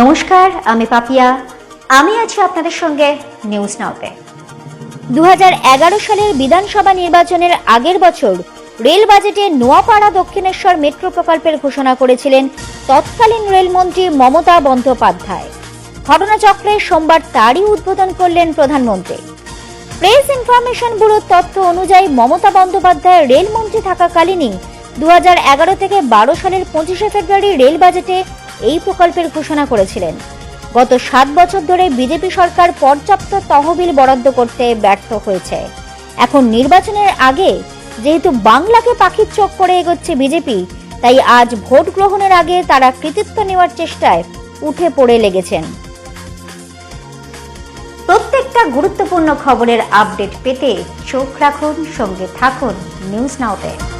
নমস্কার, আমি পাপিয়া। আমি আছি আপনাদের সঙ্গে নিউজ নাওতে দুহাজার এগারো সালের বিধানসভা নির্বাচনের আগের বছর রেল বাজেটে নোয়াপাড়া দক্ষিণেশ্বর মেট্রো প্রকল্পের ঘোষণা করেছিলেন তৎকালীন রেলমন্ত্রী মমতা বন্দ্যোপাধ্যায়। ঘটনাচক্রে সোমবার তারই উদ্বোধন করলেন প্রধানমন্ত্রী। প্রেস ইনফরমেশন ব্যুরোর তথ্য অনুযায়ী মমতা বন্দ্যোপাধ্যায় রেলমন্ত্রী থাকাকালীনই দু হাজার এগারো থেকে বারো সালের পঁচিশে ফেব্রুয়ারি রেল বাজেটে এই প্রকল্পের ঘোষণা করেছিলেন। গত সাত বছর ধরে বিজেপি সরকার পর্যাপ্ত তহবিল বরাদ্দ করতে ব্যর্থ হয়েছে। এখন নির্বাচনের আগে যেহেতু বাংলাকে পাখির চোখ করে এগোচ্ছে বিজেপি, তাই আজ ভোট গ্রহণের আগে তারা কৃতিত্ব নেওয়ার চেষ্টায় উঠে পড়ে লেগেছেন। প্রত্যেকটা গুরুত্বপূর্ণ খবরের আপডেট পেতে চোখ রাখুন, সঙ্গে থাকুন নিউজ নাওতে।